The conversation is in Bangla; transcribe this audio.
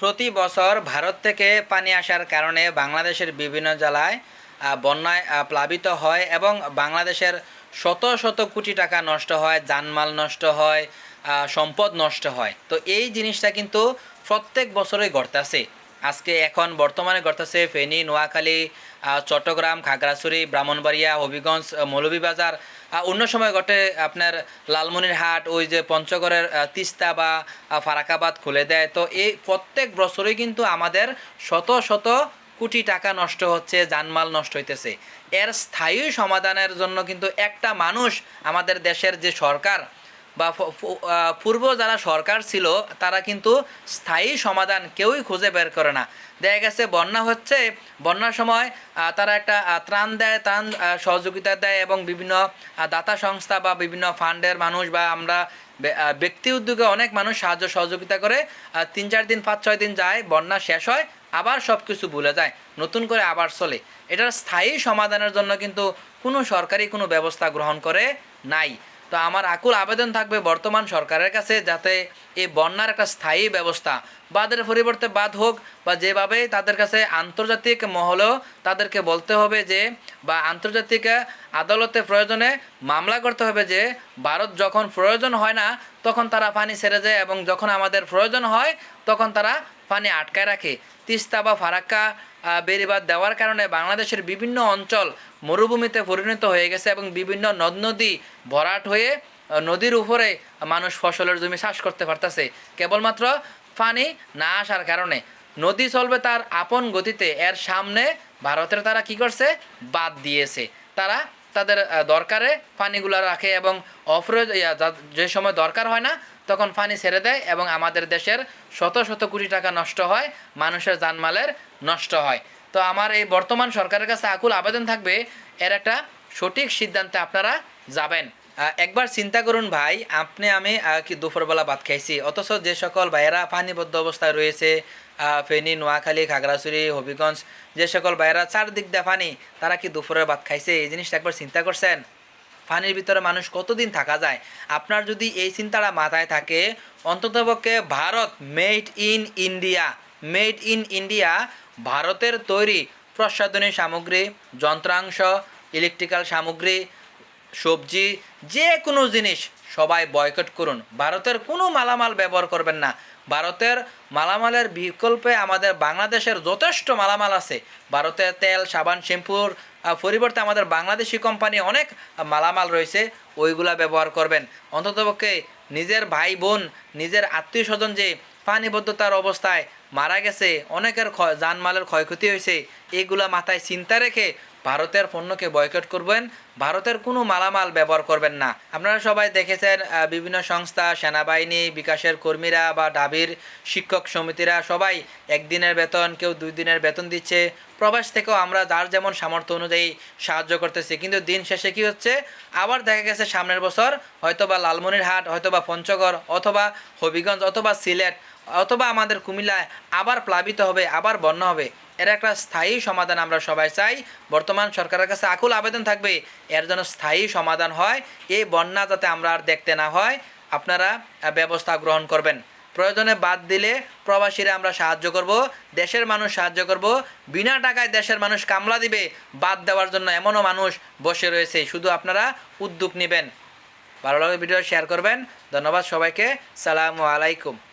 প্রতি বছর ভারত থেকে পানি আসার কারণে বাংলাদেশের বিভিন্ন জেলায় বন্যায় প্লাবিত হয় এবং বাংলাদেশের শত শত কোটি টাকা নষ্ট হয়, জানমাল নষ্ট হয় সম্পদ নষ্ট হয়। তো এই জিনিসটা কিন্তু প্রত্যেক বছরই ঘটতেছে। আজকে এখন বর্তমানে ঘটতেছে ফেনী, নোয়াখালী চট্টগ্রাম, খাগড়াছড়ি, ব্রাহ্মণবাড়িয়া, হবিগঞ্জ, মৌলভীবাজার অন্য সময় ঘটে আপনার লালমনিরহাট, ওই যে পঞ্চগড়ের তিস্তা বা ফারাকাবাদ খুলে দেয়। তো এই প্রত্যেক বছরই কিন্তু আমাদের শত শত কোটি টাকা নষ্ট হচ্ছে, জানমাল নষ্ট হইতেছে। এর স্থায়ী সমাধানের জন্য কিন্তু একটা মানুষ আমাদের দেশের যে সরকার বা পূর্ব যারা সরকার ছিল, তারা কিন্তু স্থায়ী সমাধান কেউই খুঁজে বের করে না। দেখা গেছে বন্যা হচ্ছে, বন্যার সময় তারা একটা ত্রাণ দেয়, ত্রাণ সহযোগিতা দেয় এবং বিভিন্ন দাতা সংস্থা বা বিভিন্ন ফান্ডের মানুষ বা আমরা ব্যক্তি উদ্যোগে অনেক মানুষ সাহায্য সহযোগিতা করে তিন চার দিন, পাঁচ ছয় দিন যায়, বন্যা শেষ হয়, আবার সব কিছু ভুলে যায়, নতুন করে আবার চলে। এটার স্থায়ী সমাধানের জন্য কিন্তু কোনো সরকারি কোনো ব্যবস্থা গ্রহণ করে নাই। তো আমার আকুল আবেদন থাকবে বর্তমান সরকারের কাছে যাতে এই বন্যার একটা স্থায়ী ব্যবস্থা বাদের পরিবর্তে বাদ হোক বা যেভাবে তাদের কাছে আন্তর্জাতিক মহলেও তাদেরকে বলতে হবে যে বা আন্তর্জাতিক আদালতে প্রয়োজনে মামলা করতে হবে যে ভারত যখন প্রয়োজন হয় না, তখন তারা পানি ছেড়ে যায় এবং যখন আমাদের প্রয়োজন হয়, তখন তারা পানি আটকায় রাখে। তিস্তা বা ফারাক্কা আহ, বেড়িবাঁধ দেওয়ার কারণে বাংলাদেশের বিভিন্ন অঞ্চল মরুভূমিতে পরিণত হয়ে গেছে এবং বিভিন্ন নদ নদী ভরাট হয়ে নদীর উপরে মানুষ ফসলের জমি চাষ করতে পারতেছে। কেবলমাত্র পানি না আসার কারণে নদী চলবে তার আপন গতিতে। এর সামনে ভারতের তারা কি করছে? বাদ দিয়েছে। তারা তাদের দরকারে পানিগুলো রাখে এবং অপ্রয়োজ যে সময় দরকার হয় না তখন পানি ছেড়ে দেয় এবং আমাদের দেশের শত শত কোটি টাকা নষ্ট হয়, মানুষের জানমালের নষ্ট হয়। তো আমার এই বর্তমান সরকারের কাছে আকুল আবেদন থাকবে, এর একটা সঠিক সিদ্ধান্তে আপনারা যাবেন। একবার চিন্তা করুন ভাই, আপনি, আমি কি দুপুরবেলা ভাত খাইছি, অথচ যে সকল ভাইয়েরা পানিবদ্ধ অবস্থায় রয়েছে ফেনী, নোয়াখালী, খাগড়াছড়ি, হবিগঞ্জ, যে সকল ভাইয়েরা চারদিক দিয়ে তারা কি দুপুরের ভাত খাইছে? এই জিনিসটা একবার চিন্তা করছেন? পানির ভিতরে মানুষ কতদিন থাকা যায়? আপনার যদি এই চিন্তাটা মাথায় থাকে, অন্ততপক্ষে Bharat made in India, made in India ভারতের তৈরি প্রসাধনী সামগ্রী, যন্ত্রাংশ ইলেকট্রিক্যাল সামগ্রী, সবজি, যে কোনো জিনিস সবাই বয়কট করুন। ভারতের কোনো মালামাল ব্যবহার করবেন না। ভারতের মালামালের বিকল্পে আমাদের বাংলাদেশের যথেষ্ট মালামাল আছে। ভারতের তেল, সাবান শ্যাম্পুর পরিবর্তে আমাদের বাংলাদেশি কোম্পানি অনেক মালামাল রয়েছে, ওইগুলা ব্যবহার করবেন। অন্ততপক্ষে নিজের ভাই বোন, নিজের আত্মীয় স্বজন যে পানিবদ্ধতার অবস্থায় মারা গেছে, অনেকের ক্ষয়- জানমালের ক্ষয়ক্ষতি হয়েছে, এগুলা মাথায় চিন্তা রেখে ভারতের পণ্যকে বয়কট করবেন, ভারতের কোনো মালামাল ব্যবহার করবেন না। আপনারা সবাই দেখেছেন বিভিন্ন সংস্থা, সেনাবাহিনী, বিকাশের কর্মীরা বা ডাবির শিক্ষক সমিতিরা সবাই একদিনের বেতন, কেউ দুই দিনের বেতন দিচ্ছে। প্রবাস থেকেও আমরা যার যেমন সামর্থ্য অনুযায়ী সাহায্য করতেছি। কিন্তু দিন শেষে কি হচ্ছে? আবার দেখা গেছে, সামনের বছর হয়তোবা লালমনিরহাট, হয়তোবা পঞ্চগড়, অথবা হবিগঞ্জ, অথবা সিলেট অথবা আমাদের কুমিল্লায় আবার প্লাবিত হবে, আবার বন্যা হবে। এর একটা স্থায়ী সমাধান আমরা সবাই চাই। বর্তমান সরকারের কাছে আকুল আবেদন থাকবে, এর জন্য স্থায়ী সমাধান হয়। এই বন্যা যাতে আমরা আর দেখতে না হয়, আপনারা ব্যবস্থা গ্রহণ করবেন। প্রয়োজনে বাদ দিলে প্রবাসীরা আমরা সাহায্য করব, দেশের মানুষ সাহায্য করব। বিনা টাকায় দেশের মানুষ কামলা দিবে, বাদ দেওয়ার জন্য এমনও মানুষ বসে রয়েছে। শুধু আপনারা উদ্যোগ নেবেন। ভালো লাগলে ভিডিও শেয়ার করবেন। ধন্যবাদ সবাইকে। সালামু আলাইকুম।